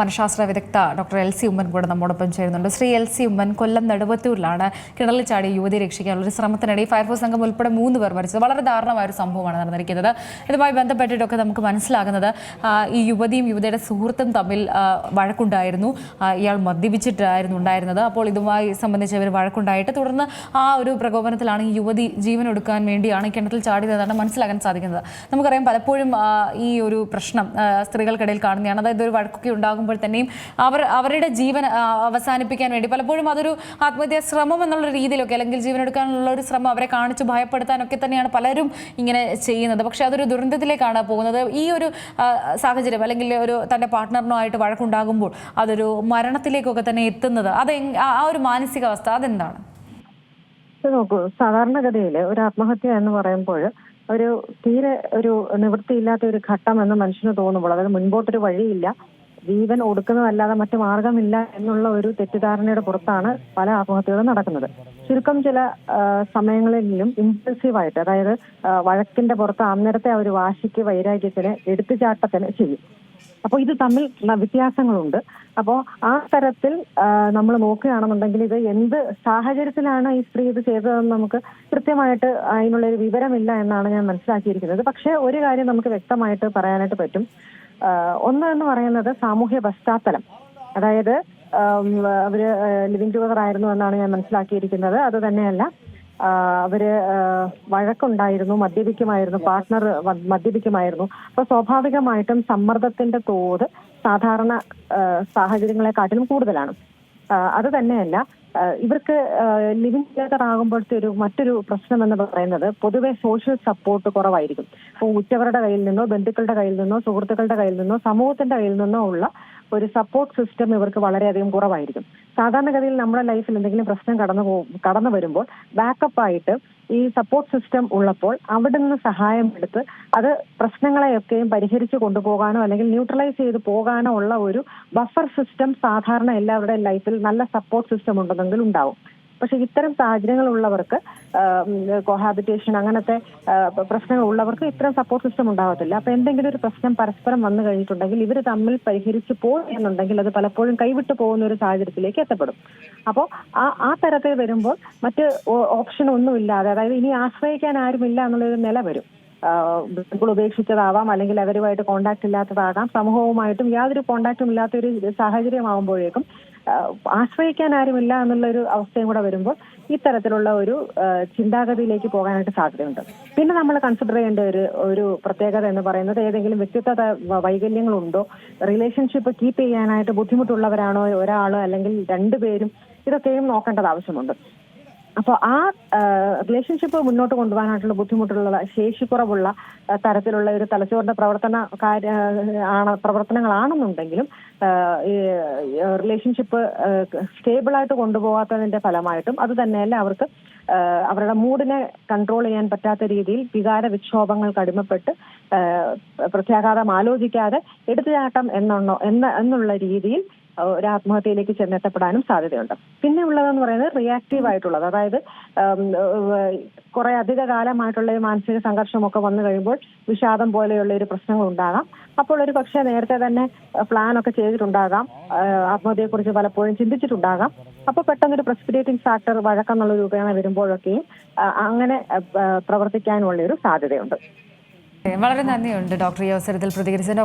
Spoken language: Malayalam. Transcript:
മനഃശാസ്ത്ര വിദഗ്ധ ഡോക്ടർ എൽ സി ഉമ്മൻ കൂടെ നമ്മോടൊപ്പം ചേരുന്നുണ്ട്. ശ്രീ എൽ സി ഉമ്മൻ കൊല്ലം നെടുവത്തൂരിലാണ് കിണറിൽ ചാടി യുവതിയെ രക്ഷിക്കാനുള്ള ഒരു ശ്രമത്തിനിടെ ഫയർഫോഴ്സ് സംഘം ഉൾപ്പെടെ മൂന്ന് പേർ മരിച്ചത്. വളരെ ദാരുണമായ ഒരു സംഭവമാണ് നടന്നിരിക്കുന്നത്. ഇതുമായി ബന്ധപ്പെട്ടിട്ടൊക്കെ നമുക്ക് മനസ്സിലാകുന്നത് ഈ യുവതിയും യുവതിയുടെ സുഹൃത്തും തമ്മിൽ വഴക്കുണ്ടായിരുന്നു. ഇയാൾ മദ്യപിച്ചിട്ടായിരുന്നു ഉണ്ടായിരുന്നത്. അപ്പോൾ ഇതുമായി സംബന്ധിച്ച് അവർ വഴക്കുണ്ടായിട്ട് തുടർന്ന് ആ ഒരു പ്രകോപനത്തിലാണ് ഈ യുവതി ജീവൻ എടുക്കാൻ വേണ്ടിയാണ് കിണറ്റിൽ ചാടിയതെന്നാണ് മനസ്സിലാക്കാൻ സാധിക്കുന്നത്. നമുക്കറിയാം പലപ്പോഴും ഈ ഒരു പ്രശ്നം സ്ത്രീകൾക്കിടയിൽ കാണുന്നതാണ്. അതായത് ഒരു വഴക്കൊക്കെ ഉണ്ടാകുമ്പോൾ തന്നെയും അവർ അവരുടെ ജീവൻ അവസാനിപ്പിക്കാൻ വേണ്ടി പലപ്പോഴും അതൊരു ആത്മഹത്യാ ശ്രമം എന്നുള്ള രീതിയിലൊക്കെ അല്ലെങ്കിൽ ജീവൻ എടുക്കാനുള്ള ഒരു ശ്രമം അവരെ കാണിച്ച് ഭയപ്പെടുത്താനൊക്കെ തന്നെയാണ് പലരും ഇങ്ങനെ ചെയ്യുന്നത്. പക്ഷെ അതൊരു ദുരന്തത്തിലേക്കാണ് പോകുന്നത്. ഈ ഒരു സാഹചര്യം അല്ലെങ്കിൽ ഒരു തന്റെ പാർട്ട്ണറിനോ ആയിട്ട് വഴക്കുണ്ടാകുമ്പോൾ അതൊരു മരണത്തിലേക്കൊക്കെ തന്നെ എത്തുന്നത്. അത് ആ ആ ഒരു മാനസികാവസ്ഥ അതെന്താണ്? നോക്കൂ സാധാരണഗതിയിൽ ഒരു ആത്മഹത്യ എന്ന് പറയുമ്പോൾ ഒരു തീരെ ഒരു നിവൃത്തിയില്ലാത്ത ഒരു ഘട്ടം എന്ന് മനുഷ്യന് തോന്നുമ്പോൾ അതായത് മുൻപോട്ടൊരു വഴിയില്ല ജീവൻ ഒടുക്കുന്നതല്ലാതെ മറ്റു മാർഗമില്ല എന്നുള്ള ഒരു തെറ്റിദ്ധാരണയുടെ പുറത്താണ് പല ആത്മഹത്യകളും നടക്കുന്നത്. ചുരുക്കം ചില സമയങ്ങളിലും ഇമ്പൾസീവായിട്ട് അതായത് വഴക്കിന്റെ പുറത്ത് അന്നേരത്തെ ആ ഒരു വാശിക്ക് വൈരാഗ്യത്തിന് എടുത്തുചാട്ടത്തിന് ചെയ്യും. അപ്പോൾ ഇത് തമ്മിൽ വ്യത്യാസങ്ങളുണ്ട്. അപ്പോൾ ആ തരത്തിൽ നമ്മൾ നോക്കുകയാണെന്നുണ്ടെങ്കിൽ ഇത് എന്ത് സാഹചര്യത്തിലാണ് ഈ സ്ത്രീ ഇത് ചെയ്തതെന്ന് നമുക്ക് കൃത്യമായിട്ട് അതിനുള്ള ഒരു വിവരമില്ല എന്നാണ് ഞാൻ മനസ്സിലാക്കിയിരിക്കുന്നത്. പക്ഷേ ഒരു കാര്യം നമുക്ക് വ്യക്തമായിട്ട് പറയാനായിട്ട് പറ്റും. ഒന്ന് എന്ന് പറയുന്നത് സാമൂഹ്യ പശ്ചാത്തലം. അതായത് അവർ ലിവിങ് ടുഗദർ ആയിരുന്നു എന്നാണ് ഞാൻ മനസ്സിലാക്കിയിരിക്കുന്നത്. അത് തന്നെയല്ല അവർ വഴക്കുണ്ടായിരുന്നു മദ്യപിക്കുമായിരുന്നു പാർട്ട്ണർ മദ്യപിക്കുമായിരുന്നു. അപ്പൊ സ്വാഭാവികമായിട്ടും സമ്മർദ്ദത്തിന്റെ തോത് സാധാരണ സാഹചര്യങ്ങളെക്കാട്ടിലും കൂടുതലാണ്. അത് തന്നെയല്ല ഇവർക്ക് ലിവിങ് ടുഗദർ ആകുമ്പോഴത്തെ ഒരു മറ്റൊരു പ്രശ്നം എന്ന് പറയുന്നത് പൊതുവെ സോഷ്യൽ സപ്പോർട്ട് കുറവായിരിക്കും. ഇപ്പോൾ ഉറ്റവരുടെ കയ്യിൽ നിന്നോ ബന്ധുക്കളുടെ കയ്യിൽ നിന്നോ സുഹൃത്തുക്കളുടെ കയ്യിൽ നിന്നോ സമൂഹത്തിന്റെ കയ്യിൽ നിന്നോ ഉള്ള ഒരു സപ്പോർട്ട് സിസ്റ്റം ഇവർക്ക് വളരെയധികം കുറവായിരിക്കും. സാധാരണഗതിയിൽ നമ്മുടെ ലൈഫിൽ എന്തെങ്കിലും പ്രശ്നം കടന്നു കടന്നു വരുമ്പോൾ ബാക്കപ്പ് ആയിട്ട് ഈ സപ്പോർട്ട് സിസ്റ്റം ഉള്ളപ്പോൾ അവിടെ നിന്ന് സഹായം എടുത്ത് അത് പ്രശ്നങ്ങളെയൊക്കെയും പരിഹരിച്ചു കൊണ്ടുപോകാനോ അല്ലെങ്കിൽ ന്യൂട്രലൈസ് ചെയ്ത് പോകാനോ ഉള്ള ഒരു ബഫർ സിസ്റ്റം സാധാരണ എല്ലാവരുടെയും ലൈഫിൽ നല്ല സപ്പോർട്ട് സിസ്റ്റം ഉണ്ടെന്നെങ്കിൽ ഉണ്ടാവും. പക്ഷെ ഇത്തരം സാഹചര്യങ്ങൾ ഉള്ളവർക്ക് കോഹാബിറ്റേഷൻ അങ്ങനത്തെ പ്രശ്നങ്ങൾ ഉള്ളവർക്ക് ഇത്തരം സപ്പോർട്ട് സിസ്റ്റം ഉണ്ടാവത്തില്ല. അപ്പൊ എന്തെങ്കിലും ഒരു പ്രശ്നം പരസ്പരം വന്നു കഴിഞ്ഞിട്ടുണ്ടെങ്കിൽ ഇവർ തമ്മിൽ പരിഹരിച്ചു പോയി എന്നുണ്ടെങ്കിൽ അത് പലപ്പോഴും കൈവിട്ടു പോകുന്ന ഒരു സാഹചര്യത്തിലേക്ക് എത്തപ്പെടും. അപ്പോൾ ആ ആ തരത്തിൽ വരുമ്പോൾ മറ്റ് ഓപ്ഷൻ ഒന്നുമില്ലാതെ അതായത് ഇനി ആശ്രയിക്കാൻ ആരുമില്ല എന്നുള്ളൊരു നില വരും. ബന്ധുക്കൾ ഉപേക്ഷിച്ചതാവാം അല്ലെങ്കിൽ അവരുമായിട്ട് കോണ്ടാക്ട് ഇല്ലാത്തതാകാം. സമൂഹവുമായിട്ടും യാതൊരു കോണ്ടാക്റ്റും ഇല്ലാത്ത ഒരു സാഹചര്യമാകുമ്പോഴേക്കും ആശ്രയിക്കാൻ ആരുമില്ല എന്നുള്ള ഒരു അവസ്ഥയും കൂടെ വരുമ്പോൾ ഇത്തരത്തിലുള്ള ഒരു ചിന്താഗതിയിലേക്ക് പോകാനായിട്ട് സാധ്യതയുണ്ട്. പിന്നെ നമ്മൾ കൺസിഡർ ചെയ്യേണ്ട ഒരു ഒരു പ്രത്യേകത എന്ന് പറയുന്നത് ഏതെങ്കിലും വ്യക്തിത്വ വൈകല്യങ്ങളുണ്ടോ? റിലേഷൻഷിപ്പ് കീപ്പ് ചെയ്യാനായിട്ട് ബുദ്ധിമുട്ടുള്ളവരാണോ ഒരാളോ അല്ലെങ്കിൽ രണ്ടുപേരും? ഇതൊക്കെയും നോക്കേണ്ടത് ആവശ്യമുണ്ട്. അപ്പോൾ ആ റിലേഷൻഷിപ്പ് മുന്നോട്ട് കൊണ്ടുപോകാനായിട്ടുള്ള ബുദ്ധിമുട്ടുള്ള ശേഷി കുറവുള്ള തരത്തിലുള്ള ഒരു തലച്ചോറിന്റെ പ്രവർത്തന കാര്യ ആണ് പ്രവർത്തനങ്ങളാണെന്നുണ്ടെങ്കിലും ഈ റിലേഷൻഷിപ്പ് സ്റ്റേബിളായിട്ട് കൊണ്ടുപോകാത്തതിന്റെ ഫലമായിട്ടും അത് തന്നെയല്ല അവർക്ക് അവരുടെ മൂഡിനെ കൺട്രോൾ ചെയ്യാൻ പറ്റാത്ത രീതിയിൽ വികാര വിക്ഷോഭങ്ങൾക്ക് അടിമപ്പെട്ട് പ്രത്യാഘാതം ആലോചിക്കാതെ എടുത്തുചാട്ടം എന്നോ എന്ന എന്നുള്ള രീതിയിൽ ഒരു ആത്മഹത്യയിലേക്ക് ചെന്നെത്തപ്പെടാനും സാധ്യതയുണ്ട്. പിന്നെ ഉള്ളതെന്ന് പറയുന്നത് റിയാക്റ്റീവ് ആയിട്ടുള്ളത്. അതായത് കുറെ അധിക കാലമായിട്ടുള്ള ഈ മാനസിക സംഘർഷമൊക്കെ വന്നു കഴിയുമ്പോൾ വിഷാദം പോലെയുള്ള ഒരു പ്രശ്നങ്ങൾ ഉണ്ടാകാം അപ്പോൾ ഒരു പക്ഷേ നേരത്തെ തന്നെ പ്ലാൻ ഒക്കെ ചെയ്തിട്ടുണ്ടാകാം. ആത്മഹത്യയെക്കുറിച്ച് പലപ്പോഴും ചിന്തിച്ചിട്ടുണ്ടാകാം. അപ്പൊ പെട്ടെന്നൊരു പ്രസിപ്പിറ്റേറ്റിംഗ് ഫാക്ടർ വഴക്കെന്നുള്ള രൂപേണ വരുമ്പോഴൊക്കെയും അങ്ങനെ പ്രവർത്തിക്കാനുള്ള ഒരു സാധ്യതയുണ്ട്. വളരെ നന്ദിയുണ്ട് ഡോക്ടർ ഈ അവസരത്തിൽ പ്രതികരിച്ചതിന്